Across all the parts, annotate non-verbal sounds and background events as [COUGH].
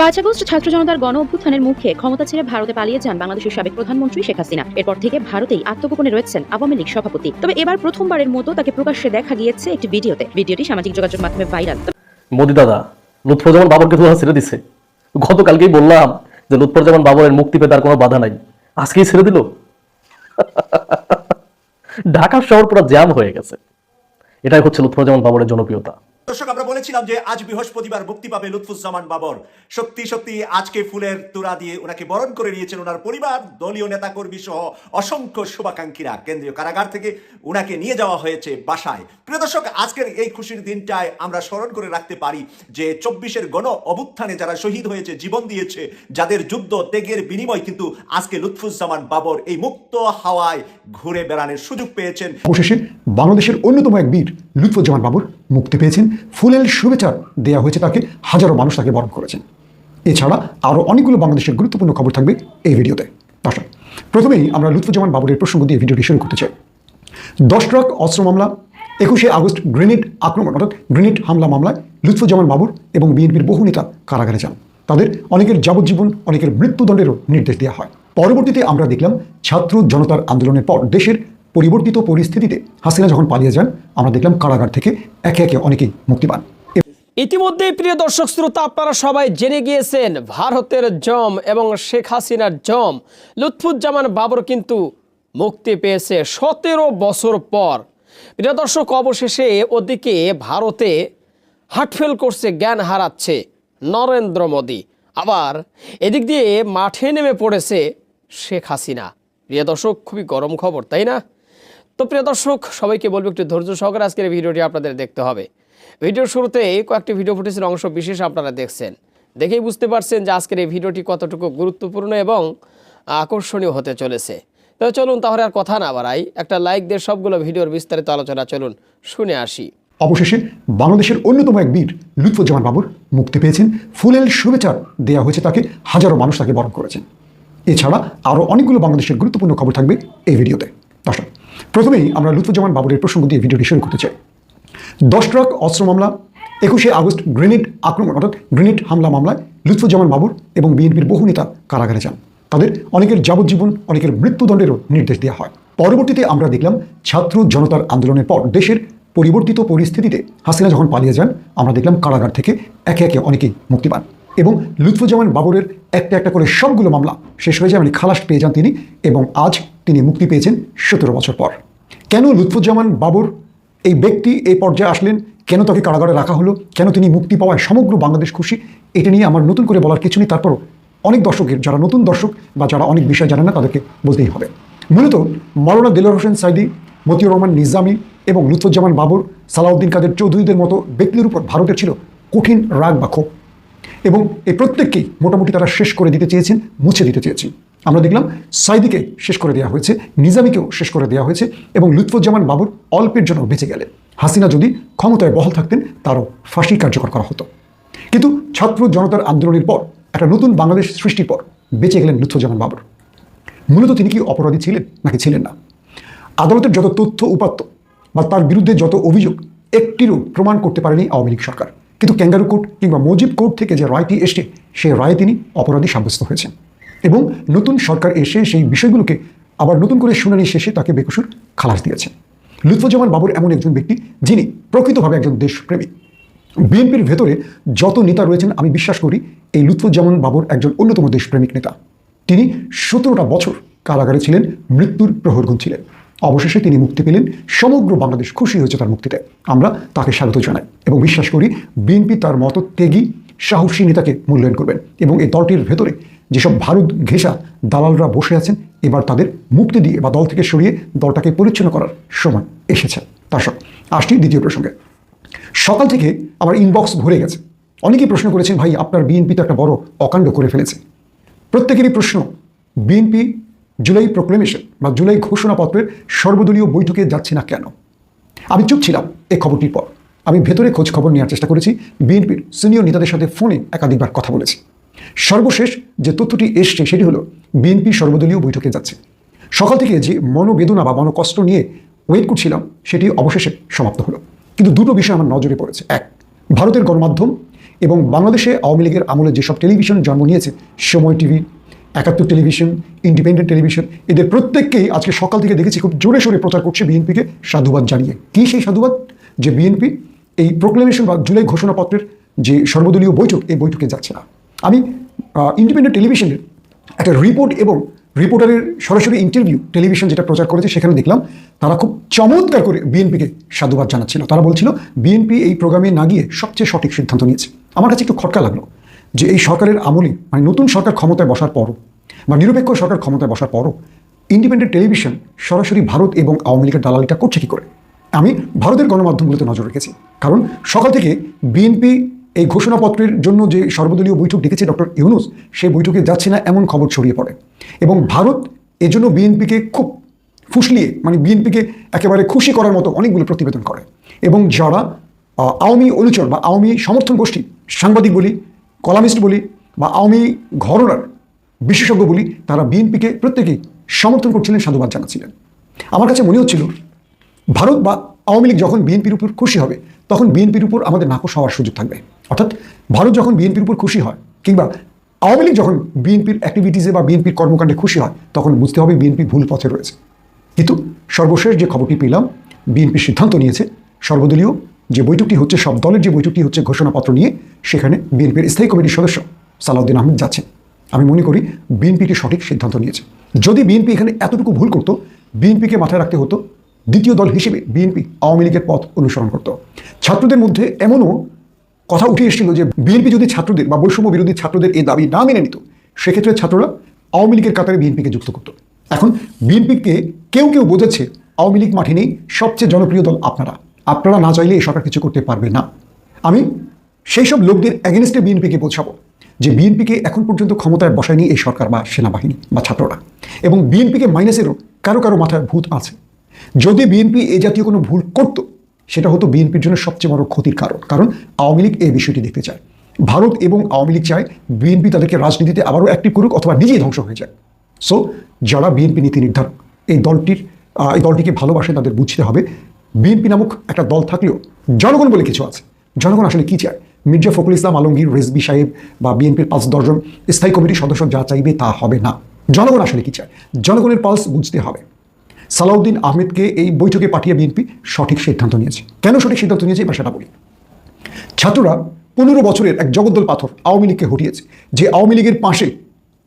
পাঁচ আগস্ট ছাত্র জনতার গণ অভ্যুত্থানের মুখে ক্ষমতা ছেড়ে ভারতে পালিয়ে যান বাংলাদেশের সাবেক প্রধানমন্ত্রী শেখ হাসিনা। এরপর থেকে ভারতেই আত্মগোপনে রয়েছেন আওয়ামী লীগ সভাপতি। তবে এবার প্রথমবারের মতো তাকে প্রকাশ্যে দেখা গিয়েছে একটি ভিডিওতে। ভিডিওটি সামাজিক যোগাযোগ মাধ্যমে ভাইরাল। মোদি দাদা লুৎফুজ্জামান বাবরকে ধোয়া ছেড়ে দিছে। গতকালকেই বললাম যে লুৎফুজ্জামান বাবরের মুক্তি পেতে আর কোনো বাধা নাই। আজকেই ছেড়ে দিল। [LAUGHS] ঢাকা শহর পুরো জ্যাম হয়ে গেছে। এটাই হচ্ছে লুৎফুজ্জামান বাবরের জনপ্রিয়তা। দর্শক, আমরা বলেছিলাম যে আজ বৃহস্পতিবার মুক্তি পাবে লুৎফুজ্জামান বাবর। সত্যি সত্যি, আজকে ফুলের তোড়া দিয়ে ওনাকে বরণ করে নিয়েছেন ওনার পরিবার, দলীয় নেতাকর্মী সহ অসংখ্য শুভাকাঙ্ক্ষীরা। কেন্দ্রীয় কারাগার থেকে ওনাকে নিয়ে যাওয়া হয়েছে বাসায়। প্রিয় দর্শক, আজকের এই খুশির দিনটায় আমরা স্মরণ করে রাখতে পারি যে চব্বিশের গণ অভ্যুত্থানে যারা শহীদ হয়েছে, জীবন দিয়েছে, যাদের যুদ্ধ, ত্যাগের বিনিময় কিন্তু আজকে লুৎফুজ্জামান বাবর এই মুক্ত হাওয়ায় ঘুরে বেড়ানোর সুযোগ পেয়েছেন। অবশেষে বাংলাদেশের অন্যতম এক বীর, লুৎফুজ্জামান বাবুর। মুক্তি পেয়েছেন। ফুলেল শুভেচ্ছা দেওয়া হয়েছে তাকে। হাজারো মানুষ তাকে বরণ করেছেন। এছাড়া আরও অনেকগুলো বাংলাদেশের গুরুত্বপূর্ণ খবর থাকবে এই ভিডিওতে। দর্শক প্রথমেই আমরা লুৎফুজ্জামান বাবুরের প্রসঙ্গ দিয়ে ভিডিওটি শুরু করতে চাই। দশ ট্রাক অস্ত্র মামলা, একুশে আগস্ট গ্রেনেড আক্রমণ, অর্থাৎ গ্রেনেড হামলা মামলায় লুৎফুজ্জামান বাবুর এবং বিএনপির বহু নেতা কারাগারে যান। তাদের অনেকের যাবজ্জীবন, অনেকের মৃত্যুদণ্ডেরও নির্দেশ দেওয়া হয়। পরবর্তীতে আমরা দেখলাম ছাত্র জনতার আন্দোলনের পর দেশের পরিবর্তিত পরিস্থিতিতে হাসিনা যখন পালিয়ে যান, আমরা দেখলাম কারাগার থেকে একে একে অনেকেই মুক্তি পান। ইতিমধ্যেই প্রিয় দর্শক শ্রোতা, আপনারা সবাই জেনে গিয়েছেন, ভারতের জম এবং শেখ হাসিনার জম, লুৎফুজ্জামান বাবর কিন্তু মুক্তি পেয়েছে সতেরো বছর পর। প্রিয় দর্শক, অবশেষে ওদিকে ভারতে হাটফেল করছে, জ্ঞান হারাচ্ছে নরেন্দ্র মোদী। আবার এদিক দিয়ে মাঠে নেমে পড়েছে শেখ হাসিনা। প্রিয় দর্শক, খুবই গরম খবর, তাই না? তো প্রিয় দর্শক, সবাইকে বলব একটু ধৈর্য সহকারে আজকের ভিডিওটি আপনাদের দেখতে হবে। ভিডিওর শুরুতে কয়েকটি ভিডিও ফুটেজের অংশ বিশেষ আপনারা দেখছেন। দেখেই বুঝতে পারছেন যে আজকের এই ভিডিওটি কতটুকু গুরুত্বপূর্ণ এবং আকর্ষণীয় হতে চলেছে। তো চলুন তাহলে আর কথা না বাড়াই, একটা লাইক দিয়ে সবগুলো ভিডিওর বিস্তারিত আলোচনা চলুন, শুনে আসি। অবশেষে বাংলাদেশের অন্যতম এক বীর, লুৎফুজ্জামান বাবুর, মুক্তি পেয়েছেন। ফুলেল শুভেচ্ছা দেওয়া হয়েছে তাকে, হাজারো মানুষ তাকে বরণ করেছেন। এছাড়া আরও অনেকগুলো বাংলাদেশের গুরুত্বপূর্ণ খবর থাকবে এই ভিডিওতে। দর্শক প্রথমেই আমরা লুৎফুজ্জামান বাবুরের প্রসঙ্গ দিয়ে ভিডিওটি শুরু করতে চাই। দশ ট্রাক অস্ত্র মামলা, একুশে আগস্ট গ্রেনেড আক্রমণ, অর্থাৎ গ্রেনেড হামলা মামলায় লুৎফুজ্জামান বাবুর এবং বিএনপির বহু নেতা কারাগারে যান। তাদের অনেকের যাবজ্জীবন, অনেকের মৃত্যুদণ্ডেরও নির্দেশ দেওয়া হয়। পরবর্তীতে আমরা দেখলাম ছাত্র জনতার আন্দোলনের পর দেশের পরিবর্তিত পরিস্থিতিতে হাসিনা যখন পালিয়ে যান, আমরা দেখলাম কারাগার থেকে একে একে অনেকেই মুক্তি পান এবং লুৎফুজ্জামান বাবরের একটা একটা করে সবগুলো মামলা শেষ হয়ে যায় মানে খালাস পেয়ে যান তিনি এবং আজ তিনি মুক্তি পেয়েছেন সতেরো বছর পর। কেন লুৎফুজ্জামান বাবর এই ব্যক্তি এই পর্যায়ে আসলেন? কেন তাকে কারাগারে রাখা হলো? কেন তিনি মুক্তি পাওয়ায় সমগ্র বাংলাদেশ খুশি? এটা নিয়ে আমার নতুন করে বলার কিছু নেই। তারপরও অনেক দর্শকের, যারা নতুন দর্শক বা যারা অনেক বিষয় জানে না, তাদেরকে বলতেই হবে। মূলত মৌলানা দিলর হোসেন সাইদি, মতিউর রহমান নিজামি এবং লুৎফুজ্জামান বাবর, সালাউদ্দিন কাদের চৌধুরীদের মতো ব্যক্তিদের উপর ভারতের ছিল কঠিন রাগ বা ক্ষোভ। এবং এই প্রত্যেককেই মোটামুটি তারা শেষ করে দিতে চেয়েছেন, মুছে দিতে চেয়েছেন। আমরা দেখলাম সাইদিকে শেষ করে দেওয়া হয়েছে, নিজামীকেও শেষ করে দেওয়া হয়েছে এবং লুৎফুজ্জামান বাবুর অল্পের জন্য বেঁচে গেলেন। হাসিনা যদি ক্ষমতায় বহাল থাকতেন, তারও ফাঁসি কার্যকর করা হতো। কিন্তু ছাত্র জনতার আন্দোলনের পর, একটা নতুন বাংলাদেশ সৃষ্টির পর বেঁচে গেলেন লুৎফুজ্জামান বাবর মূলত তিনি কি অপরাধী ছিলেন নাকি ছিলেন না? আদালতের যত তথ্য উপাত্ত বা তার বিরুদ্ধে যত অভিযোগ, একটিরও প্রমাণ করতে পারেনি আওয়ামী লীগ সরকার। কিন্তু ক্যাঙ্গারু কোর্ট কিংবা মজিব কোর্ট থেকে যে রায়টি এসছে, সেই রায়ে তিনি অপরাধী সাব্যস্ত হয়েছেন। এবং নতুন সরকার এসে সেই বিষয়গুলোকে আবার নতুন করে শুনানি শেষে তাকে বেকসুর খালাস দিয়েছেন লুৎফুজ্জামান বাবুর এমন একজন ব্যক্তি, যিনি প্রকৃতভাবে একজন দেশপ্রেমী বিএনপির ভেতরে যত নেতা রয়েছেন, আমি বিশ্বাস করি এই লুৎফুজ্জামান বাবুর একজন অন্যতম দেশপ্রেমিক নেতা। তিনি সতেরোটা বছর কারাগারে ছিলেন, মৃত্যুর প্রহরগুণ ছিলেন। অবশেষে তিনি মুক্তি পেলেন, সমগ্র বাংলাদেশ খুশি হয়েছে তার মুক্তিতে। আমরা তাকে স্বাগত জানাই এবং বিশ্বাস করি বিএনপি তার মতো ত্যাগী, সাহসী নেতাকে মূল্যায়ন করবেন এবং এই দলটির ভেতরে যেসব ভারত ঘেঁষা দালালরা বসে আছেন, এবার তাদের মুক্তি দিয়ে বা দল থেকে সরিয়ে দলটাকে পরিচ্ছন্ন করার সময় এসেছে। সব আসছি দ্বিতীয় প্রসঙ্গে। সকাল থেকে আমার ইনবক্স ভরে গেছে। অনেকেই প্রশ্ন করেছেন, ভাই, আপনার বিএনপি তো একটা বড় অকাণ্ড করে ফেলেছে। প্রত্যেকেরই প্রশ্ন, বিএনপি জুলাই প্রোক্লেমেশন বা জুলাই ঘোষণাপত্রের সর্বদলীয় বৈঠকে যাচ্ছে না কেন? আমি চুপ ছিলাম এই খবরটির পর। আমি ভেতরে খোঁজ খবর নেওয়ার চেষ্টা করেছি। বিএনপির সিনিয়র নেতাদের সাথে ফোনে একাধিকবার কথা বলেছি। সর্বশেষ যে তথ্যটি এসছে সেটি হলো, বিএনপি সর্বদলীয় বৈঠকে যাচ্ছে। সকাল থেকে যে মনোবেদনা বা মনোকষ্ট নিয়ে ওয়েট করছিলাম, সেটি অবশেষে সমাপ্ত হলো। কিন্তু দুটো বিষয় আমার নজরে পড়েছে। এক, ভারতের গণমাধ্যম এবং বাংলাদেশে আওয়ামী লীগের আমলে যেসব টেলিভিশন জন্ম নিয়েছে, সময় টিভি, একাত্তর টেলিভিশন, ইন্ডিপেন্ডেন্ট টেলিভিশন, এদের প্রত্যেককেই আজকে সকাল থেকে দেখেছি খুব জোরে সোরে প্রচার করছে বিএনপিকে সাধুবাদ জানিয়ে। কী সেই সাধুবাদ? যে বিএনপি এই প্রোক্লেমেশন বা জুলাই ঘোষণাপত্রের যে সর্বদলীয় বৈঠক, এই বৈঠকে যাচ্ছে না। আমি ইন্ডিপেন্ডেন্ট টেলিভিশনের একটা রিপোর্ট এবং রিপোর্টারের সরাসরি ইন্টারভিউ টেলিভিশন যেটা প্রচার করেছে সেখানে দেখলাম, তারা খুব চমৎকার করে বিএনপিকে সাধুবাদ জানাচ্ছিল। তারা বলছিল বিএনপি এই প্রোগ্রামে না গিয়ে সবচেয়ে সঠিক সিদ্ধান্ত নিয়েছে। আমার কাছে একটু খটকা লাগল যে এই সরকারের আমলে মানে নতুন সরকার ক্ষমতায় বসার পরও বা নিরপেক্ষ সরকার ক্ষমতায় বসার পরও ইন্ডিপেন্ডেন্ট টেলিভিশন সরাসরি ভারত এবং আওয়ামী লীগের দালালিটা করছে কী করে? আমি ভারতের গণমাধ্যমগুলোতে নজর রেখেছি। কারণ সকাল থেকে বিএনপি এই ঘোষণাপত্রের জন্য যে সর্বদলীয় বৈঠক ডেকেছে ডক্টর ইউনুস, সেই বৈঠকে যাচ্ছে না এমন খবর ছড়িয়ে পড়ে। এবং ভারত এজন্য বিএনপিকে খুব ফুসলিয়ে মানে বিএনপিকে একেবারে খুশি করার মতো অনেকগুলো প্রতিবেদন করে। এবং যারা আওয়ামী অনুচর বা আওয়ামী সমর্থন গোষ্ঠী, সাংবাদিক বলি, কলামিস্ট বলি বা আওয়ামী ঘরনার বিশেষজ্ঞ বলি, তারা বিএনপিকে প্রত্যেকেই সমর্থন করছিলেন, সাধুবাদ জানাচ্ছিলেন। আমার কাছে মনে হচ্ছিল, ভারত বা আওয়ামী লীগ যখন বিএনপির উপর খুশি হবে, তখন বিএনপির উপর আমাদের নাকশ হওয়ার সুযোগ থাকবে। অর্থাৎ ভারত যখন বিএনপির উপর খুশি হয়, কিংবা আওয়ামী লীগ যখন বিএনপির অ্যাক্টিভিটিসে বা বিএনপির কর্মকাণ্ডে খুশি হয়, তখন বুঝতে হবে বিএনপি ভুল পথে রয়েছে। কিন্তু সর্বশেষ যে খবরটি পেলাম, বিএনপি সিদ্ধান্ত নিয়েছে, সর্বদলীয় যে বৈঠকটি হচ্ছে, সব দলের যে বৈঠকটি হচ্ছে ঘোষণাপত্র নিয়ে, সেখানে বিএনপির স্থায়ী কমিটির সদস্য সালাউদ্দিন আহমেদ যাচ্ছেন। আমি মনে করি বিএনপিটি সঠিক সিদ্ধান্ত নিয়েছে। যদি বিএনপি এখানে এতটুকু ভুল করতো বিএনপিকে মাথায় রাখতে হতো দ্বিতীয় দল হিসেবে বিএনপি আওয়ামী লীগের পথ অনুসরণ করত। ছাত্রদের মধ্যে এমনও কথা উঠে এসেছিল যে বিএনপি যদি ছাত্রদের বা বৈষম্য বিরোধী ছাত্রদের এই দাবি না মেনে নিত, সেক্ষেত্রে ছাত্ররা আওয়ামী লীগের কাতারে বিএনপিকে যুক্ত করত। এখন বিএনপিকে কেউ কেউ বোঝাচ্ছে আওয়ামী লীগ মাঠে নেই, সবচেয়ে জনপ্রিয় দল আপনারা। আপনারা না চাইলে এই সরকার কিছু করতে পারবে না। আমি সেই সব লোকদের অ্যাগেনস্টে বিএনপিকে বোঝাবো যে বিএনপিকে এখন পর্যন্ত ক্ষমতায় বসায়নি এই সরকার বা সেনাবাহিনী বা ছাত্ররা। এবং বিএনপিকে মাইনাসেরও কারও কারও মাথায় ভূত আছে। যদি বিএনপি এই জাতীয় কোনো ভুল করত, সেটা হতো বিএনপির জন্য সবচেয়ে বড় ক্ষতির কারণ। কারণ আওয়ামী লীগ এই বিষয়টি দেখতে চায়। ভারত এবং আওয়ামী লীগ চায় বিএনপি তাদেরকে রাজনীতিতে আবারও অ্যাক্টিভ করুক অথবা নিজেই ধ্বংস হয়ে যায় সো যারা বিএনপি নীতি নির্ধারক, এই দলটির এই দলটিকে ভালোবাসে, তাদের বুঝতে হবে বিএনপি নামক একটা দল থাকলেও জনগণ বলে কিছু আছে। জনগণ আসলে কী চায়? মির্জা ফখরুল ইসলাম আলমগীর, রেজবি সাহেব বা বিএনপির পাঁচ দশজন স্থায়ী কমিটির সদস্য যা চাইবে তা হবে না। জনগণ আসলে কী চায়? জনগণের পালস বুঝতে হবে। সালাউদ্দিন আহমেদকে এই বৈঠকে পাঠিয়ে বিএনপি সঠিক সিদ্ধান্ত নিয়েছে। কেন সঠিক সিদ্ধান্ত নিয়েছে এবার সেটা বলি। ছাত্ররা পনেরো বছরের এক জগদ্দল পাথর আওয়ামী লীগকে হটিয়েছে, যে আওয়ামী লীগের পাশে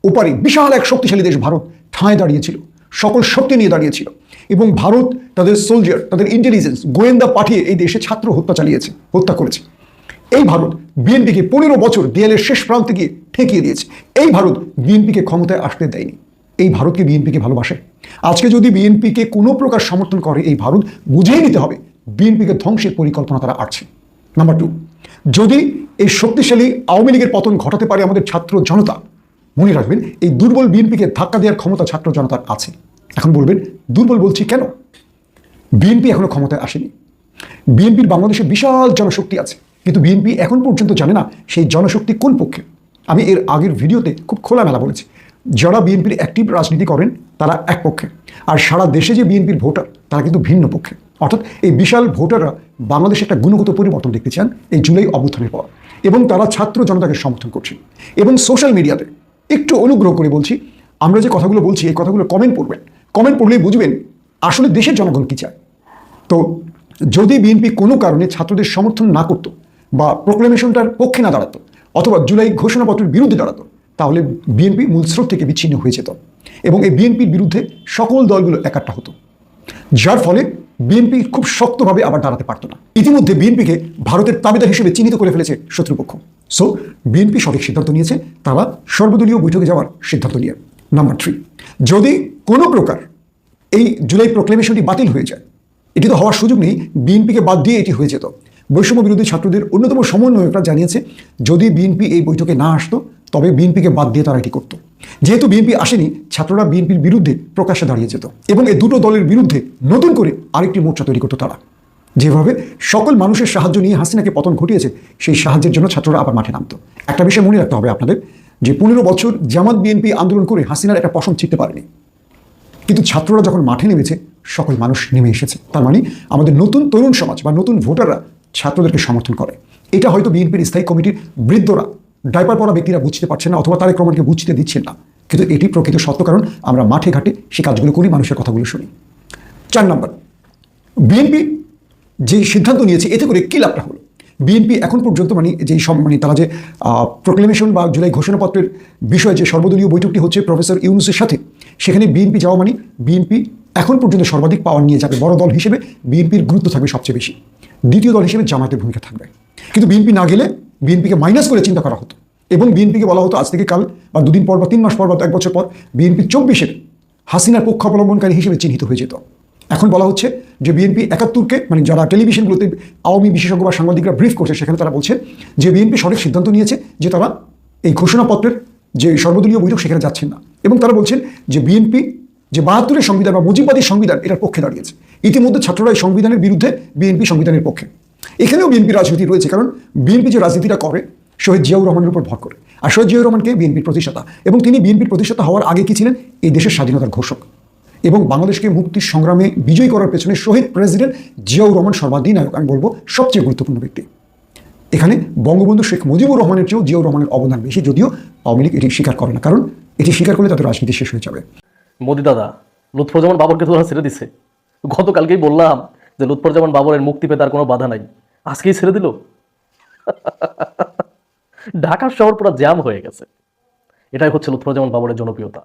ওপারে বিশাল এক শক্তিশালী দেশ ভারত ঠাঁয় দাঁড়িয়েছিল, সকল শক্তি নিয়ে দাঁড়িয়েছিল এবং ভারত তাদের সোলজার তাদের ইন্টেলিজেন্স গোয়েন্দা পাঠিয়ে এই দেশে ছাত্র হত্যা চালিয়েছে, হত্যা করেছে। এই ভারত বিএনপিকে পনেরো বছর দেয়ালের শেষ প্রান্তে গিয়ে ঠেকিয়ে দিয়েছে। এই ভারত বিএনপিকে ক্ষমতায় আসতে দেয়নি। এই ভারতকে বিএনপিকে ভালোবাসে আজকে যদি বিএনপিকে কোনো প্রকার সমর্থন করে এই ভারত বুঝিয়ে নিতে হবে বিএনপিকে ধ্বংসের পরিকল্পনা তারা আছে নাম্বার টু যদি এই শক্তিশালী আওয়ামী লীগের পতন ঘটাতে পারে আমাদের ছাত্র জনতা, মনে রাখবেন এই দুর্বল বিএনপিকে ধাক্কা দেওয়ার ক্ষমতা ছাত্র জনতার আছে। এখন বলবেন, দুর্বল বলছি কেন? বিএনপি এখনও ক্ষমতায় আসেনি। বিএনপির বাংলাদেশে বিশাল জনশক্তি আছে। কিন্তু বিএনপি এখন পর্যন্ত জানে না সেই জনশক্তি কোন পক্ষে। আমি এর আগের ভিডিওতে খুব খোলামেলা বলেছি যারা বিএনপির অ্যাক্টিভ রাজনীতি করেন, তারা এক পক্ষে। আর সারা দেশে যে বিএনপির ভোটার, তারা কিন্তু ভিন্ন পক্ষে। অর্থাৎ এই বিশাল ভোটাররা বাংলাদেশে একটা গুণগত পরিবর্তন দেখতে চান এই জুলাই অভ্যুত্থানের পর। এবং তারা ছাত্র জনতাকে সমর্থন করছেন এবং সোশ্যাল মিডিয়াতে একটু অনুগ্রহ করে বলছি, আমরা যে কথাগুলো বলছি, এই কথাগুলো কমেন্ট পড়বেন। কমেন্ট পড়লেই বুঝবেন আসলে দেশের জনগণ কী চায়। তো যদি বিএনপি কোনো কারণে ছাত্রদের সমর্থন না করত বা প্রোক্লেমেশনটার পক্ষে না দাঁড়াতো, অথবা জুলাই ঘোষণাপত্রের বিরুদ্ধে দাঁড়াতো তাহলে বিএনপি মূল স্রোত থেকে বিচ্ছিন্ন হয়ে যেত এবং এই বিএনপির বিরুদ্ধে সকল দলগুলো একাট্টা হতো। যার ফলে বিএনপি খুব শক্তভাবে আবার দাঁড়াতে পারতো না। ইতিমধ্যে বিএনপিকে ভারতের তাবেদার হিসেবে চিহ্নিত করে ফেলেছে শত্রুপক্ষ। সো বিএনপি সঠিক সিদ্ধান্ত নিয়েছে, তারা সর্বদলীয় বৈঠকে যাওয়ার সিদ্ধান্ত নিয়ে। নাম্বার থ্রি যদি কোনো প্রকার এই জুলাই প্রোক্লেমেশনটি বাতিল হয়ে যায়, এটি তো হওয়ার সুযোগ নেই, বিএনপিকে বাদ দিয়ে এটি হয়ে যেত। বৈষম্য বিরোধী ছাত্রদের অন্যতম সমন্বয়করা জানিয়েছে, যদি বিএনপি এই বৈঠকে না আসতো তবে বিএনপিকে বাদ দিয়ে তারা এটি করত? যেহেতু বিএনপি আসেনি, ছাত্ররা বিএনপির বিরুদ্ধে প্রকাশ্যে দাঁড়িয়ে যেত। এবং এই দুটো দলের বিরুদ্ধে নতুন করে আরেকটি মোর্চা তৈরি করতো তারা। যেভাবে সকল মানুষের সাহায্য নিয়ে হাসিনাকে পতন ঘটিয়েছে, সেই সাহায্যের জন্য ছাত্ররা আবার মাঠে নামতো। একটা বিষয় মনে রাখতে হবে আপনাদের, যে পনেরো বছর জামাত বিএনপি আন্দোলন করে হাসিনার একটা পশম ছিটতে পারেনি। কিন্তু ছাত্ররা যখন মাঠে নেমেছে, সকল মানুষ নেমে এসেছে। তার মানে আমাদের নতুন তরুণ সমাজ বা নতুন ভোটাররা ছাত্রদেরকে সমর্থন করে। এটা হয়তো বিএনপির স্থায়ী কমিটির বৃদ্ধরা ডাইপার পরা ব্যক্তিরা বুঝতে পারছেন না অথবা তারেক রহমানকে বুঝতে দিচ্ছেন না। কিন্তু এটি প্রকৃত সত্য, কারণ আমরা মাঠে ঘাটে সে কাজগুলো করি, মানুষের কথাগুলো শুনি। চার নম্বর, বিএনপি যে সিদ্ধান্ত নিয়েছে, এতে করে কী লাভটা হলো? বিএনপি এখন পর্যন্ত মানে যেই সব মানে তারা যে প্রোক্লেমেশন বা জুলাই ঘোষণাপত্রের বিষয়ে যে সর্বদলীয় বৈঠকটি হচ্ছে প্রফেসর ইউনুসের সাথে, সেখানে বিএনপি যাওয়া মানে বিএনপি এখন পর্যন্ত সর্বাধিক পাওয়ার নিয়ে যাবে, বড় দল হিসেবে বিএনপির গুরুত্ব থাকবে সবচেয়ে বেশি। দ্বিতীয় দল হিসেবে জামায়াতের ভূমিকা থাকবে। কিন্তু বিএনপি না গেলে বিএনপিকে মাইনাস করে চিন্তা করা হতো। এবং বিএনপিকে বলা হতো, আজ থেকে কাল বা দুদিন পর বা তিন মাস পর বা এক বছর পর বিএনপি চব্বিশের হাসিনার পক্ষ অবলম্বনকারী হিসেবে চিহ্নিত হয়ে যেত। এখন বলা হচ্ছে যে বিএনপি একাত্তরকে মানে যারা টেলিভিশনগুলোতে আওয়ামী বিশেষজ্ঞ বা সাংবাদিকরা ব্রিফ করছে, সেখানে তারা বলছে যে বিএনপি সঠিক সিদ্ধান্ত নিয়েছে যে তারা এই ঘোষণাপত্রের যে সর্বদলীয় বৈঠক সেখানে যাচ্ছেন না। এবং তারা বলছেন যে বিএনপি যে বাহাত্তরের সংবিধান বা মুজিববাদী সংবিধান এটার পক্ষে দাঁড়িয়েছে। ইতিমধ্যে ছাত্ররা এই সংবিধানের বিরুদ্ধে বিএনপি সংবিধানের পক্ষে। এখানেও বিএনপি রাজনীতি রয়েছে, কারণ বিএনপি যে রাজনীতিটা করে, শহীদ জিয়াউর রহমানের উপর ভর করে। আর শহীদ জিয়াউর রহমানকে বিএনপির প্রতিষ্ঠাতা, এবং তিনি বিএনপির প্রতিষ্ঠাতা হওয়ার আগে কি ছিলেন? এই দেশের স্বাধীনতার ঘোষক। এবং বাংলাদেশকে মুক্তির সংগ্রামে বিজয়ী করার পেছনে শহীদ প্রেসিডেন্ট জিয়াউর রহমান সর্বাধিনায়ক আমি বলব সবচেয়ে গুরুত্বপূর্ণ ব্যক্তি। এখানে বঙ্গবন্ধু শেখ মুজিবুর রহমানের চেয়েও জিয়াউর রহমানের অবদান বেশি, যদিও আওয়ামী লীগ এটি স্বীকার করে না, কারণ এটি স্বীকার করলে তাদের রাজনীতি শেষ হয়ে যাবে। মোদি দাদা লুৎফরজামান বাবরকে তো ওরা ছেড়ে দিছে। গতকালকেই বললাম যে লুৎফরজামান বাবরের মুক্তি পেতে আর কোনো বাধা নাই। আজকেই ছেড়ে দিল? ঢাকার শহর পুরো জ্যাম হয়ে গেছে। এটাই হচ্ছে লুৎফরজামান বাবরের জনপ্রিয়তা।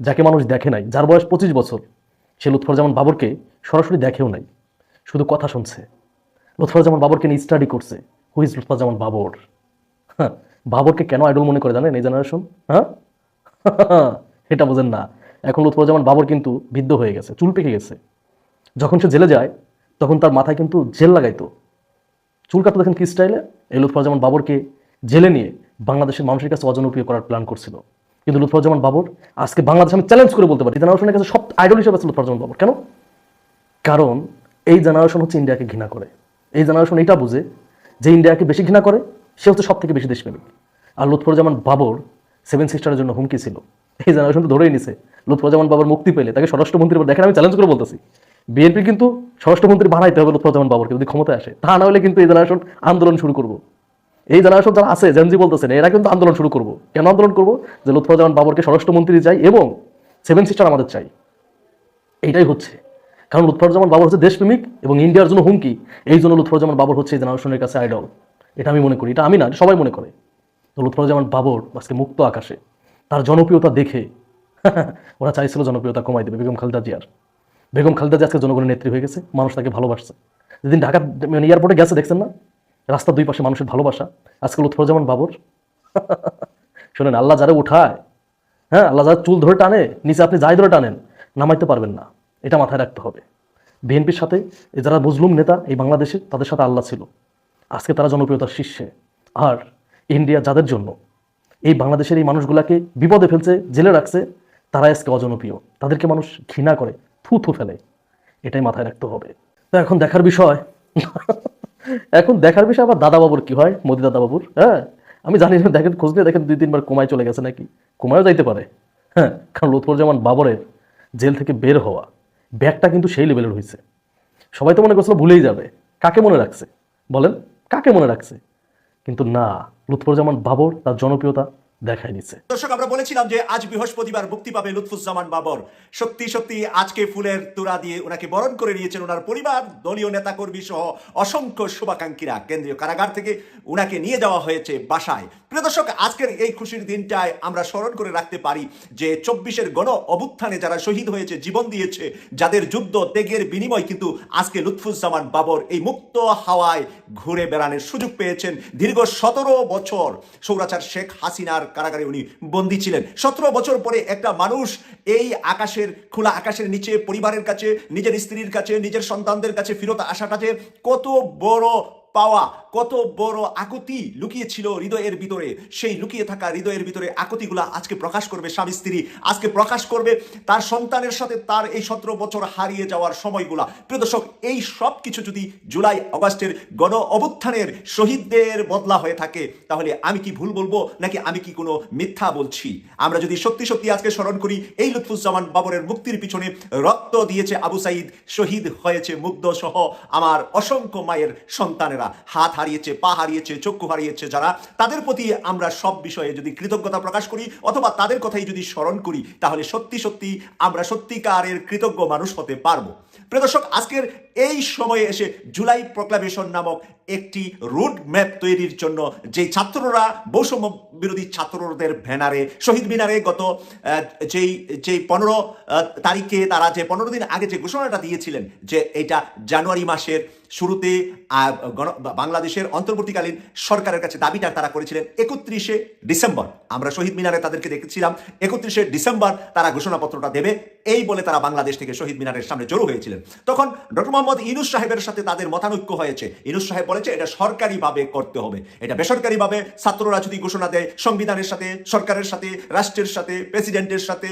যাকে মানুষ দেখে নাই যার বয়স পঁচিশ বছর সে লুৎফরজামান বাবরকে সরাসরি দেখেও নাই শুধু কথা শুনছে। লুৎফরজামান বাবরকে নিয়ে স্টাডি করছে। Who is Lutfozzaman Babar? হ্যাঁ, বাবরকে কেন আইডল মনে করে জানেন এই জেনারেশন হ্যাঁ? এটা বোঝেন না। এখন লুৎফরজামান বাবর কিন্তু বিদ্ধ হয়ে গেছে চুল পেকে গেছে। যখন সে জেলে যায় তখন তার মাথায় কিন্তু জেল লাগাইতো। চুল কাটতে দেখেন কি স্টাইলে এই লুৎফরজামান বাবরকে জেলে নিয়ে বাংলাদেশের মানুষের কাছে অজনপ্রিয় করার প্ল্যান করছিল। কিন্তু লুৎফরজামান বাবর আজকে বাংলাদেশ আমি চ্যালেঞ্জ করে বলতে পারি। জেনারেশনের কাছে সব আইডল হিসেবে আছে লুৎফরজামান বাবর। কেন? কারণ এই জেনারেশন হচ্ছে ইন্ডিয়াকে ঘৃণা করে। এই জেনারেশন এটা বুঝে যে ইন্ডিয়াকে বেশি ঘৃণা করে, সে হচ্ছে সব থেকে বেশি দেশপ্রেমিক। আর লুৎফরজামান বাবর সেভেন সিস্টারের জন্য হুমকি ছিল। এই জেনারেশন তো ধরেই নিছে। লুৎফরজামান বাবর মুক্তি পেলে তাকে স্বরাষ্ট্রমন্ত্রী দেখেন আমি চ্যালেঞ্জ করে বলতেছি। বিএনপি কিন্তু স্বরাষ্ট্রমন্ত্রী বানাইতে হবে লুৎফরজামান বাবরকে, যদি ক্ষমতায় আসে। তা না হলে কিন্তু এই জেনারেশন আন্দোলন শুরু করব। এই জেনারেশন যারা আছে, জেনজি বলতেছেন, এরা কিন্তু আন্দোলন শুরু করব। কেন আন্দোলন করব? যে লুৎফরজামান বাবরকে স্বরাষ্ট্রমন্ত্রী চাই এবং সেভেন সিস্টার আমাদের চাই। এইটাই হচ্ছে। কারণ লুৎফরজামান বাবর হচ্ছে দেশপ্রেমিক এবং ইন্ডিয়ার জন্য হুমকি। এই জন্য লুৎফরজামান বাবর হচ্ছে এই জেনারেশনের কাছে আইডল এটা আমি মনে করি, এটা আমি না সবাই মনে করে। তো লুৎফরজামান বাবর আজকে মুক্ত আকাশে, তার জনপ্রিয়তা দেখে, [LAUGHS] ওরা চাইছিল জনপ্রিয়তা কমাই দেবে বেগম খালেদা জিয়ার। বেগম খালেদা জিয়া আজকে জনগণের নেত্রী হয়ে গেছে, মানুষ তাকে ভালোবাসছে। যেদিন ঢাকা মানে এয়ারপোর্টে গেছে, দেখছেন না? রাস্তার দুই পাশে মানুষের ভালোবাসা। আজকে লুৎফরজামান বাবর। [LAUGHS] শোনেন, আল্লাহ যারা উঠায় হ্যাঁ আল্লাহ যারা চুল ধরে টানে, নিচে আপনি যাই ধরে টানেন, নামাইতে পারবেন না। এটা মাথায় রাখতে হবে। বিএনপির সাথে যারা মুসলিম নেতা এই বাংলাদেশে, তাদের সাথে আল্লাহ ছিল। আজকে তারা জনপ্রিয়তার শীর্ষে। আর ইন্ডিয়া যাদের জন্য, এই বাংলাদেশের এই মানুষগুলাকে বিপদে ফেলছে, জেলে রাখছে তারা আজকে অজনপ্রিয়। তাদেরকে মানুষ ঘৃণা করে। থু থু ফেলে। এটাই মাথায় রাখতে হবে। তো এখন দেখার বিষয়। এখন দেখার বিষয় আবার দাদা বাবুর কি হয়? মোদি দাদা বাবুর হ্যাঁ? আমি জানি না, দেখেন, খোঁজ নিয়ে দেখেন, দুই, তিনবার কোমায় চলে গেছে নাকি? কোমায়ও যাইতে পারে হ্যাঁ? কারণ লুৎফরজামান বাবরের জেল থেকে বের হওয়া, ব্যাগটা কিন্তু সেই লেভেলের হয়েছে সবাই তো মনে করছিল ভুলেই যাবে। কাকে মনে রাখছে? বলেন, কাকে মনে রাখছে? কিন্তু না লুৎফরজামান বাবর তার জনপ্রিয়তা দেখায় দর্শক, আমরা বলেছিলাম যে আজ বৃহস্পতিবার মুক্তি পাবে লুৎফুজ্জামান বাবর। সত্যি সত্যি, আজকে ফুলের তোড়া দিয়ে ওনাকে বরণ করে নিয়েছেন ওনার পরিবার, দলীয় নেতাকর্মী সহ অসংখ্য শুভাকাঙ্ক্ষীরা। কেন্দ্রীয় কারাগার থেকে ওনাকে নিয়ে যাওয়া হয়েছে বাসায়। প্রিয় দর্শক, আজকের এই খুশির দিনটায় আমরা স্মরণ করে রাখতে পারি যে চব্বিশের গণ অভ্যুত্থানে যারা শহীদ হয়েছে, জীবন দিয়েছে, যাদের যুদ্ধ ত্যাগের বিনিময় কিন্তু আজকে লুৎফুজ্জামান বাবর এই মুক্ত হাওয়ায় ঘুরে বেড়ানোর সুযোগ পেয়েছেন দীর্ঘ সতেরো বছর। সৌরাচার শেখ হাসিনার কারাগারে উনি বন্দি ছিলেন। সতেরো বছর পরে একটা মানুষ এই আকাশের খোলা আকাশের নিচে পরিবারের কাছে, নিজের স্ত্রীর কাছে, নিজের সন্তানদের কাছে ফিরত আসাটা যে কত বড় পাওয়া কত বড় আকুতি লুকিয়ে ছিল হৃদয়ের ভিতরে। সেই লুকিয়ে থাকা হৃদয়ের ভিতরে আকুতিগুলা আজকে প্রকাশ করবে স্বামী স্ত্রী। আজকে প্রকাশ করবে তার সন্তানের সাথে তার এই সতেরো বছর হারিয়ে যাওয়ার সময়গুলা। প্রিয় দর্শক, এই সব কিছু যদি জুলাই, অগাস্টের গণ অভ্যুত্থানের শহীদদের বদলা হয়ে থাকে, তাহলে আমি কি ভুল বলব? নাকি আমি কি কোনো মিথ্যা বলছি? আমরা যদি সত্যি সত্যি আজকে স্মরণ করি, এই লুৎফুজ্জামান বাবরের মুক্তির পিছনে রক্ত দিয়েছে আবু সাইদ, শহীদ হয়েছে মুগ্ধ সহ আমার অসংখ্য মায়ের সন্তানেরা। হাত হারিয়েছে, পা হারিয়েছে, চক্ষু হারিয়েছে যারা, তাদের প্রতি আমরা সব বিষয়ে যদি কৃতজ্ঞতা প্রকাশ করি, অথবা তাদের কথাই যদি স্মরণ করি, তাহলে সত্যি সত্যি আমরা সত্যিকারের কৃতজ্ঞ মানুষ হতে পারব। প্রিয় দর্শক, আজকের এই সময়ে এসে জুলাই প্রক্লামেশন নামক একটি রুট ম্যাপ তৈরির জন্য যে ছাত্ররা, বৈষম্য বিরোধী ছাত্রদের ভ্যানারে শহীদ মিনারে গত যেই যেই পনেরো তারিখে তারা যে পনেরো দিন আগে যে ঘোষণাটা দিয়েছিলেন যে এটা জানুয়ারি মাসের শুরুতে বাংলাদেশের অন্তর্বর্তীকালীন সরকারের কাছে দাবিটা তারা করেছিলেন একত্রিশে ডিসেম্বর। আমরা শহীদ মিনারে তাদেরকে দেখেছিলাম, একত্রিশে ডিসেম্বর তারা ঘোষণাপত্রটা দেবে, এই বলে তারা বাংলাদেশ থেকে শহীদ মিনারের সামনে জড়ো হয়েছিলেন। তখন ডক্টর মোহাম্মদ ইনুস সাহেবের সাথে তাদের মতানৈক্য হয়েছে। ইনুস সাহেব বলেছে, এটা সরকারিভাবে করতে হবে। এটা বেসরকারিভাবে ছাত্ররা যদি ঘোষণা দেয়, সংবিধানের সাথে, সরকারের সাথে, রাষ্ট্রের সাথে, প্রেসিডেন্টের সাথে,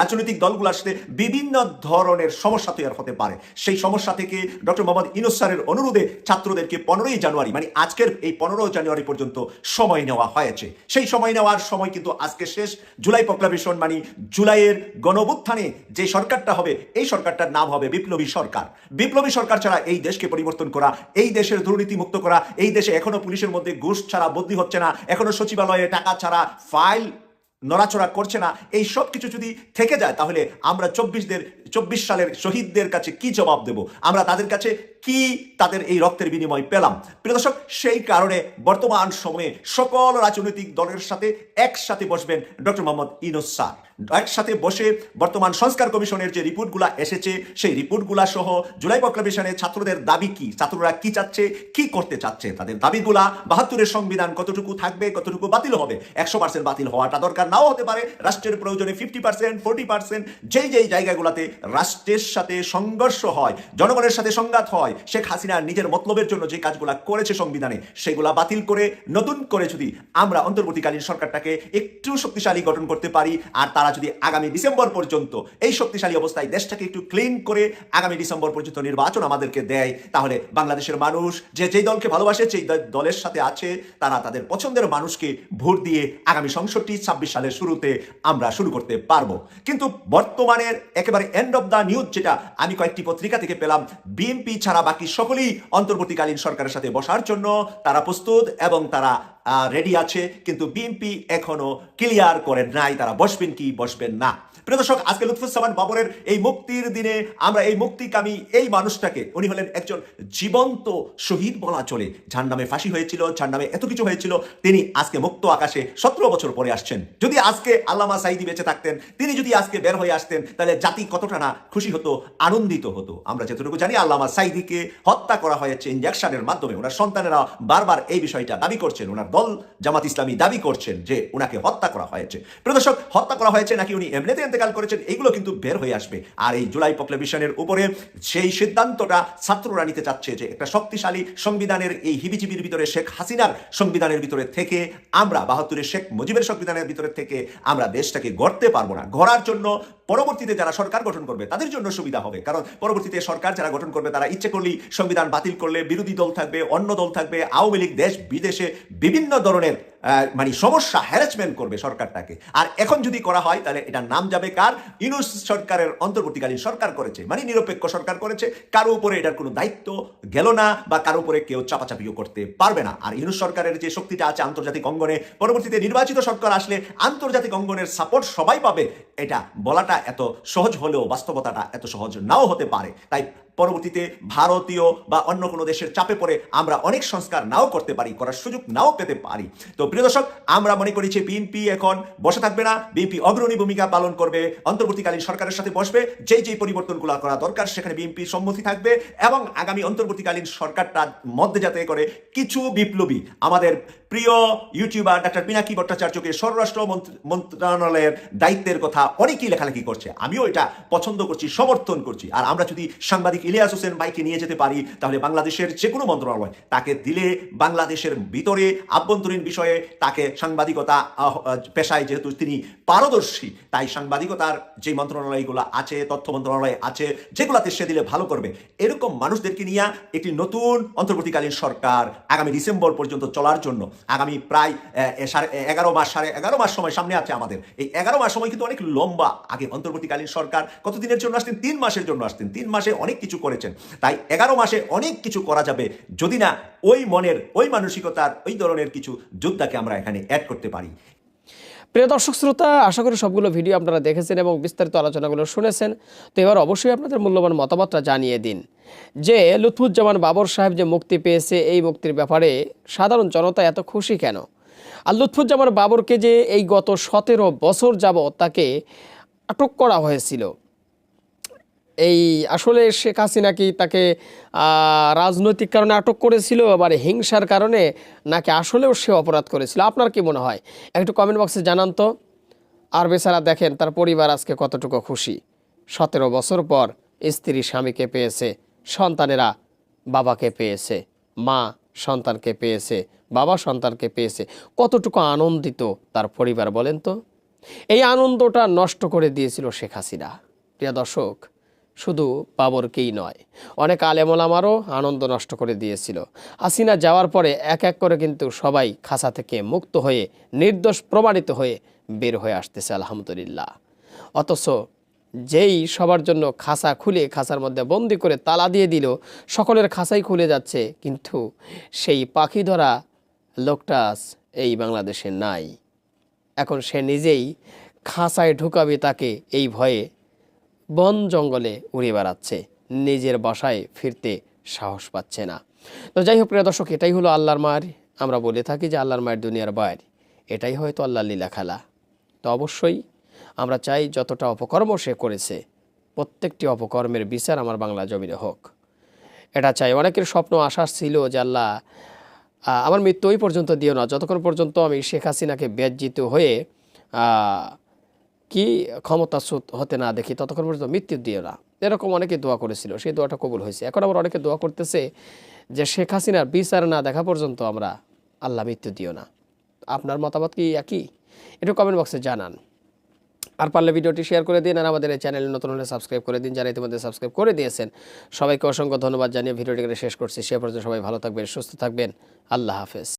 রাজনৈতিক দলগুলোর সাথে বিভিন্ন ধরনের সমস্যা তৈরি হতে পারে। সেই সমস্যা থেকে ডক্টর মোহাম্মদ ইনুস স্যারের অনুরোধে ছাত্রদেরকে পনেরোই জানুয়ারি মানে আজকের এই পনেরো জানুয়ারি পর্যন্ত সময় নেওয়া হয়েছে। সেই সময় নেওয়ার সময় কিন্তু আজকে শেষ। জুলাই প্রক্লামেশন মানে জুলাইয়ের গণঅভ্যুত্থানে যে সরকারটা হবে, এই সরকারটার নাম হবে বিপ্লবী সরকার। বিপ্লবী সরকার ছাড়া এই দেশকে পরিবর্তন করা, এই দেশের দুর্নীতি মুক্ত করা, এই দেশে এখনও পুলিশের মধ্যে ঘুষ ছাড়া বদলি হচ্ছে না, এখনও সচিবালয়ে টাকা ছাড়া ফাইল নড়াচড়া করছে না। এই সব কিছু যদি থেকে যায়, তাহলে আমরা চব্বিশদের, চব্বিশ সালের শহীদদের কাছে কি জবাব দেব? আমরা তাদের কাছে কি তাদের এই রক্তের বিনিময় পেলাম? প্রিয় দর্শক, সেই কারণে বর্তমান সময়ে সকল রাজনৈতিক দলের সাথে একসাথে বসবেন ডক্টর মোহাম্মদ ইনোস একসাথে বসে বর্তমান সংস্কার কমিশনের যে রিপোর্টগুলা এসেছে, সেই রিপোর্টগুলা সহ জুলাই প্রক্লামেশনে ছাত্রদের দাবি কি? ছাত্ররা কি চাচ্ছে? কি করতে চাচ্ছে? তাদের দাবিগুলা বাহাত্তরের সংবিধান কতটুকু থাকবে, কতটুকু বাতিল হবে? একশো পার্সেন্ট বাতিল হওয়াটা দরকার নাও হতে পারে। রাষ্ট্রের প্রয়োজনে ফিফটি পার্সেন্ট, ফোর্টি পার্সেন্ট, যেই যেই জায়গাগুলোতে রাষ্ট্রের সাথে সংঘর্ষ হয়, জনগণের সাথে সংঘাত হয়, শেখ হাসিনা নিজের মতলবের জন্য যে কাজগুলা করেছে সংবিধানে, সেগুলা বাতিল করে, নতুন করে যদি আমরা অন্তর্বর্তীকালীন সরকারটাকে একটু শক্তিশালী গঠন করতে পারি, আর তারা যদি আগামী ডিসেম্বর পর্যন্ত এই শক্তিশালী অবস্থায় দেশটাকে একটু ক্লিন করে আগামী ডিসেম্বর পর্যন্ত নির্বাচন আমাদেরকে দেয়, তাহলে বাংলাদেশের মানুষ যে, যেই দলকে ভালোবাসে দ- দলের সাথে আছে, তারা তাদের পছন্দের মানুষকে ভোট দিয়ে আগামী সংসদটি ছাব্বিশ সালের শুরুতে আমরা শুরু করতে পারব। কিন্তু বর্তমানের একেবারে এন্ড অফ দ্য নিউজ যেটা আমি কয়েকটি পত্রিকা থেকে পেলাম, বিএনপি ছাড়া বাকি সকলেই অন্তর্বর্তীকালীন সরকারের সাথে বসার জন্য তারা প্রস্তুত এবং তারা রেডি আছে, কিন্তু বিএনপি এখনও ক্লিয়ার করেন নাই, তারা বসবেন কি, বসবেন না। প্রিয় দর্শক, আজকে লুৎফুজ্জামান বাবরের এই মুক্তির দিনে আমরা এই মুক্তিকামী এই মানুষটাকে, উনি হলেন একজন জীবন্ত শহীদ বলা চলে। যার নামে ফাঁসি হয়েছিল, যার নামে এত কিছু হয়েছিল, তিনি আজকে মুক্ত আকাশে সতেরো বছর পরে আসছেন। যদি আজকে আল্লামা সাইদি বেঁচে থাকতেন, তিনি যদি আজকে বের হয়ে আসতেন, তাহলে জাতি কতটা না খুশি হতো, আনন্দিত হতো। আমরা যতটুকু জানি, আল্লামা সাইদিকে হত্যা করা হয়েছে ইঞ্জেকশনের মাধ্যমে। ওনার সন্তানেরা বারবার এই বিষয়টা দাবি করছেন, ওনার দল জামাত ইসলামী দাবি করছেন যে ওনাকে হত্যা করা হয়েছে। প্রদর্শক হত্যা করা হয়েছে নাকি উনি এমনিতে ইন্তেকাল করেছেন, এইগুলো কিন্তু বের হয়ে আসবে। আর এই জুলাই প্রক্লেবিশনের উপরে সেই সিদ্ধান্তটা ছাত্ররা নিতে চাচ্ছে যে একটা শক্তিশালী সংবিধানের এই হিবিজিবির ভিতরে শেখ হাসিনার সংবিধানের ভিতরে থেকে আমরা, বাহাত্তরের শেখ মুজিবের সংবিধানের ভিতরে থেকে আমরা দেশটাকে গড়তে পারব না। গড়ার জন্য পরবর্তীতে যারা সরকার গঠন করবে, তাদের জন্য সুবিধা হবে। কারণ পরবর্তীতে সরকার যারা গঠন করবে, তারা ইচ্ছে করলেই সংবিধান বাতিল করলে বিরোধী দল থাকবে, অন্য দল থাকবে, আওয়ামী লীগ দেশ বিদেশে বিভিন্ন ধরনের মানে সমস্যা হ্যারাসমেন্ট করবে সরকারটাকে। আর এখন যদি করা হয়, তাহলে এটার নাম যাবে কার? ইউনুস সরকারের অন্তর্বর্তীকালীন সরকার করেছে। মানে নিরপেক্ষ সরকার করেছে। কারও উপরে এটার কোনো দায়িত্ব গেল না বা কারও উপরে কেউ চাপাচাপিও করতে পারবে না। আর ইউনুস সরকারের যে শক্তিটা আছে আন্তর্জাতিক অঙ্গনে, পরবর্তীতে নির্বাচিত সরকার আসলে আন্তর্জাতিক অঙ্গনের সাপোর্ট সবাই পাবে। এটা বলাটা এত সহজ হলেও বাস্তবতাটা এত সহজ নাও হতে পারে। তাই পরবর্তীতে ভারতীয় বা অন্য কোনো দেশের চাপে পড়ে আমরা অনেক সংস্কার নাও করতে পারি, করার সুযোগ নাও পেতে পারি। তো প্রিয় দর্শক, আমরা মনে করি যে বিএনপি এখন বসে থাকবে না বিএনপি অগ্রণী ভূমিকা পালন করবে, অন্তর্বর্তীকালীন সরকারের সাথে বসবে, যেই যেই পরিবর্তনগুলো করা দরকার সেখানে বিএনপি সম্মতি থাকবে এবং আগামী অন্তর্বর্তীকালীন সরকারটা মধ্যে যাতে করে কিছু বিপ্লবী, আমাদের প্রিয় ইউটিউবার ডাক্তার পিনাকি ভট্টাচার্যকে স্বরাষ্ট্র মন্ত্র- মন্ত্রণালয়ের দায়িত্বের কথা অনেকেই লেখালেখি করছে। আমিও এটা পছন্দ করছি, সমর্থন করছি। আর আমরা যদি সাংবাদিক ইলিয়াস হোসেন ভাইকে নিয়ে যেতে পারি, তাহলে বাংলাদেশের যে কোনো মন্ত্রণালয় তাকে দিলে বাংলাদেশের ভিতরে আভ্যন্তরীণ বিষয়ে তাকে সাংবাদিকতা পেশায় যেহেতু তিনি পারদর্শী, তাই সাংবাদিকতার যে মন্ত্রণালয়গুলো আছে, তথ্য মন্ত্রণালয় আছে, যেগুলাতে সে দিলে ভালো করবে। এরকম মানুষদেরকে নিয়ে একটি নতুন অন্তর্বর্তীকালীন সরকার আগামী ডিসেম্বর পর্যন্ত চলার জন্য, আগামী প্রায় সাড়ে এগারো মাস, সাড়ে এগারো মাস সময় সামনে আছে আমাদের। এই এগারো মাস সময় কিন্তু অনেক লম্বা। আগে অন্তর্বর্তীকালীন সরকার কতদিনের জন্য আসতেন? তিন মাসের জন্য আসতেন। তিন মাসে অনেক কিছু কিছু করেছেন। তাই এগারো মাসে অনেক কিছু করা যাবে। যদি না, ওই মনের, ওই মানসিকতার, ওই ধরনের কিছু যোদ্ধাকে আমরা এখানে অ্যাড করতে পারি। প্রিয় দর্শক শ্রোতা, আশা করি সবগুলো ভিডিও আপনারা দেখেছেন এবং বিস্তারিত আলোচনাগুলো শুনেছেন। তো এবার অবশ্যই আপনাদের মূল্যবান মতামতটা জানিয়ে দিন। যে লুৎফুজ্জামান বাবর সাহেব যে মুক্তি পেয়েছে এই মুক্তির ব্যাপারে সাধারণ জনতা এত খুশি কেন? আর লুৎফুজ্জামান বাবরকে যে এই গত সতেরো বছর যাবৎ তাকে আটক করা হয়েছিল এই আসলে শেখ হাসিনা কি তাকে রাজনৈতিক কারণে আটক করেছিল আবার হিংসার কারণে নাকি আসলেও সে অপরাধ করেছিল? আপনার কি মনে হয়? একটু কমেন্ট বক্সে জানান তো। আর বেচারা দেখেন তার পরিবার আজকে কতটুকু খুশি। সতেরো বছর পর স্ত্রী স্বামীকে পেয়েছে, সন্তানেরা বাবাকে পেয়েছে, মা সন্তানকে পেয়েছে, বাবা সন্তানকে পেয়েছে। কতটুকু আনন্দিত তার পরিবার বলেন তো। এই আনন্দটা নষ্ট করে দিয়েছিল শেখ হাসিনা। প্রিয় দর্শক শুধু বাবরকেই নয়। অনেক আলেমলামারও আনন্দ নষ্ট করে দিয়েছিল। হাসিনা যাওয়ার পরে এক এক করে কিন্তু সবাই খাসা থেকে মুক্ত হয়ে, নির্দোষ প্রমাণিত হয়ে বের হয়ে আসতেছে, আলহামদুলিল্লাহ। অথচ যেই সবার জন্য খাসা খুলে খাসার মধ্যে বন্দি করে তালা দিয়ে দিল, সকলের খাসাই খুলে যাচ্ছে, কিন্তু সেই পাখি ধরা লোকটা এই বাংলাদেশে নাই। এখন সে নিজেই খাঁচায় ঢুকাবে তাকে এই ভয়ে বন জঙ্গলে উড়ে বেড়াচ্ছে। নিজের বাসায় ফিরতে সাহস পাচ্ছে না। তো যাই হোক, প্রিয় দর্শক, এটাই হলো আল্লাহর মায়ের আমরা বলে থাকি যে আল্লাহর মায়ের দুনিয়ার বাইর। এটাই হয়তো আল্লাহর লীলা খেলা। তো অবশ্যই আমরা চাই যতটা অপকর্ম সে করেছে, প্রত্যেকটি অপকর্মের বিচার আমার বাংলা জমিনে হোক। এটা চাই। অনেকের স্বপ্ন, আশা ছিল যে আল্লাহ আমার মৃত্যু ওই পর্যন্ত দিও না। যতক্ষণ পর্যন্ত আমি শেখ হাসিনাকে ব্যাজ্জিত হয়ে কি ক্ষমতাচ্যুত হতে না দেখি, ততক্ষণ পর্যন্ত মৃত্যু দিও না। এরকম অনেকে দোয়া করেছিল, সেই দোয়াটা কবুল হয়েছে। এখন আবার অনেকে দোয়া করতেছে যে, শেখ হাসিনার বিচার না দেখা পর্যন্ত আমরা আল্লাহ মৃত্যু দিও না। আপনার মতামত কি একই? একটু কমেন্ট বক্সে জানান। আর পারলে ভিডিওটি শেয়ার করে দিন আর আমাদের এই চ্যানেলে নতুন হলে সাবস্ক্রাইব করে দিন। যারা ইতিমধ্যে সাবস্ক্রাইব করে দিয়েছেন, সবাইকে অসংখ্য ধন্যবাদ। জানিয়ে ভিডিওটি শেষ করছি। সে পর্যন্ত সবাই ভালো থাকবেন, সুস্থ থাকবেন। আল্লাহ হাফেজ।